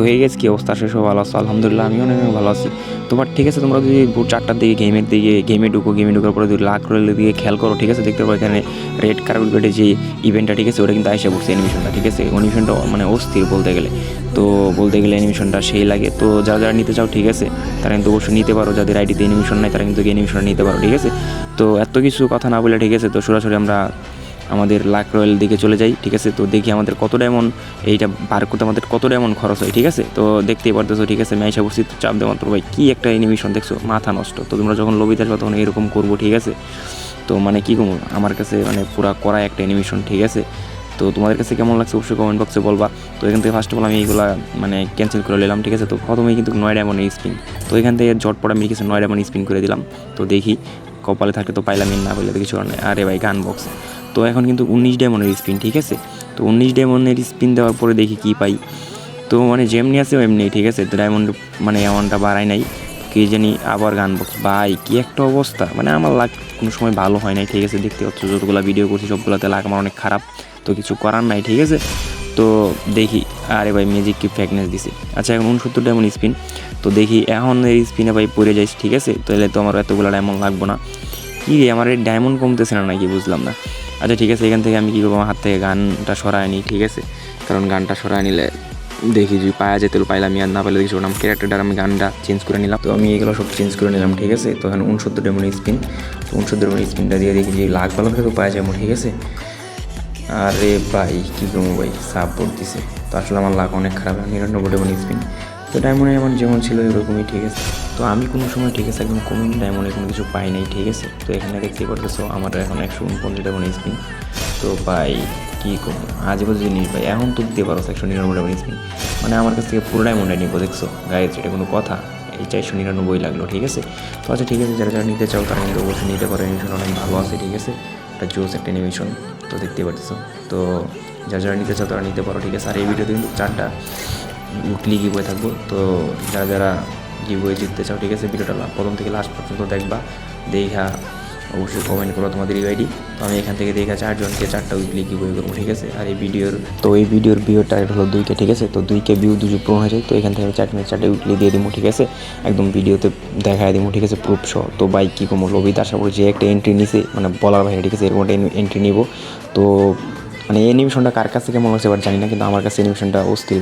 তো হয়ে গেছে কি অবস্থা? শেষ ভালো আছো? আলহামদুলিল্লাহ আমি অনেক ভালো আছি। তোমার ঠিক আছে, তোমরা যদি ভোর চারটার দিকে গেমের দিকে গেমে ঢুকো গেমে ঢুকার পরে যদি লাখ রয়েলের দিকে খেয়াল করো, ঠিক আছে? দেখতে পাবো এখানে রেড কার্পেটে যে ইভেন্টটা ঠিক আছে? ওটা কিন্তু আইসা পড়ছে অ্যানিমেশনটা ঠিক আছে? অ্যানিমেশনটা মানে অস্থির বলতে গেলে। তো বলতে গেলে অ্যানিমেশনটা সেই লাগে। তো যারা যারা নিতে চাও, ঠিক আছে? তারা কিন্তু অবশ্যই নিতে পারো। যাদের আইডিতে অ্যানিমেশন নাই, তারা কিন্তু অ্যানিমেশনটা নিতে পারো, ঠিক আছে? তো এত কিছু কথা না বলে, ঠিক আছে? তো সরাসরি আমরা আমাদের লাক রয়্যাল দিকে চলে যাই, ঠিক আছে? তো দেখি আমাদের কত ডায়মন্ড এইটা বার করতে আমাদের কত ডায়মন্ড খরচ হয়, ঠিক আছে? তো দেখতেই পারতেছো, ঠিক আছে? ম্যাচ বসছি চাপ দেওয়া মাত্র। ভাই, কী একটা অ্যানিমেশন দেখছ? মাথা নষ্ট। তো তোমরা যখন লবিতে আসবে তখন এরকম করব, ঠিক আছে? তো মানে কী করব? আমার কাছে মানে পুরা করা একটা অ্যানিমেশন ঠিক আছে? তো তোমাদের কাছে কেমন লাগছে? অবশ্যই কমেন্ট বক্সে বলবা। তো এখান থেকে ফার্স্ট অফ অল আমি এইগুলো মানে ক্যান্সেল করে নিলাম, ঠিক আছে? তো প্রথমেই কিন্তু নয় ডায়মন্ড স্পিন তো এখান থেকে ঝটপট আমি কিছু নয় ডায়মন্ড স্পিন করে দিলাম। তো দেখি কপালে থাকলে তো পাইলাম না পেলে তো কিছু নেই। আরে ভাই, গান বক্স তো এখন কিন্তু উনিশ ডায়মন্ডের স্পিন ঠিক আছে? তো উনিশ ডায়মন্ডের স্পিন দেওয়ার পরে দেখি কী পাই। তো মানে যেমনি আছে এমনি ঠিক আছে? ডায়মন্ড মানে এমনটা বাড়াই নাই। কে জানি আবার গান বক্স ভাই, কি একটা অবস্থা। মানে আমার লাগ, কোনো সময় ভালো হয় নাই, ঠিক আছে? দেখতে পাচ্ছ, যতগুলো ভিডিও করছি, সবগুলোতে লাগ আমার অনেক খারাপ। তো কিছু করার নাই, ঠিক আছে? তো দেখি। আরে ভাই ম্যাজিক কি ফ্যাকনেস দিছে। আচ্ছা এখন উনসত্তর ডায়মন্ড স্পিন তো দেখি, এখন এই স্পিনে ভাই পড়ে যাইস, ঠিক আছে? তাহলে তো আমার এতগুলো ডায়মন্ড লাগবো না। কী রে, আমার এই ডায়মন্ড কমতেছে না নাকি বুঝলাম না। আচ্ছা ঠিক আছে, এখান থেকে আমি কী করব? আমার হাত থেকে গানটা সরায় নিই, ঠিক আছে? কারণ গানটা সরায় নিলে দেখি যদি পাওয়া যেত পাইলাম আর না পাইলে দেখি নাম ক্যারেক্টারটা আমি গানটা চেঞ্জ করে নিলাম। তো আমি এগুলো সব চেঞ্জ করে নিলাম, ঠিক আছে? তো এখন উনসত্তর ডেমন স্পিন তো উনসত্তর ডেমন স্পিনটা দিয়ে দেখি যে লাখ ভালো তো পাওয়া যাব ঠিক আছে? আরে ভাই, কী করব ভাই? সাপোর্ট দিছে। তো আসলে আমার লাখ অনেক খারাপ, নিরানব্বই ডেমন স্পিন তো ডায়মন্ডে আমার যেমন ছিল এরকমই ঠিক আছে। তো আমি কোনো সময় ঠিক আছে, একদম কোনো ডায়মন্ডে কোনো কিছু পাই নাই, ঠিক আছে। তো এখানে দেখতে পারতেছো আমার এখন একশো উনপঞ্চাশ ডেমন স্পিন। তো ভাই, কী করব? আজীবন জিনিস ভাই, এখন তো দিতে পারো একশো নিরানব্বই ডেমন স্পিন। মানে আমার কাছ থেকে পুরো ডায়মন্ডে নিবো, দেখছ? গায়ের এটা কোনো কথা। এই চারশো নিরানব্বই লাগল, ঠিক আছে? তো আচ্ছা ঠিক আছে, যারা যারা নিতে চাও তারা কিন্তু অবশ্যই নিতে পারো। অ্যানিমেশন অনেক ভালো আছে, ঠিক আছে? একটা জোস, একটা অ্যানিমেশন তো দেখতে পারতেছো। তো যারা যারা নিতে চাও তারা নিতে পারো, ঠিক আছে? আর এই ভিডিওতে কিন্তু চারটা উইকলি গিবয়ে থাকব। তো যারা যারা গিবয়ে জিততে চাও, ঠিক আছে, ভিডিওটা প্রথম থেকে লাস্ট পর্যন্ত দেখবা। দেখা অবশ্যই কমেন্ট করো তোমাদের ইউআইডি তো আমি এখান থেকে দেখা চারজনকে, চারটা উইকলি কি বই করব, ঠিক আছে? আর এই ভিডিওর তো এই ভিডিওর ভিউ টার্গেট হলো দুইকে ঠিক আছে? তো দুইকে ভিউ দুজো পূরণ হয়ে যায়। তো এখান থেকে আমি চারটে চারটে উইকলি দিয়ে দিব, ঠিক আছে? একদম ভিডিওতে দেখায় দিব, ঠিক আছে প্রুফ সহ। তো বাইক কী কমো লবিতে আশা করি যে একটা এন্ট্রি নিছে মানে বলার বাইরে, ঠিক আছে? এরকম একটা এন্ট্রি নিব। তো মানে এই অ্যানিমেশনটা কার কাছে কেমন লাগছে এবার জানি না, কিন্তু আমার কাছে অ্যানিমেশনটা অস্থির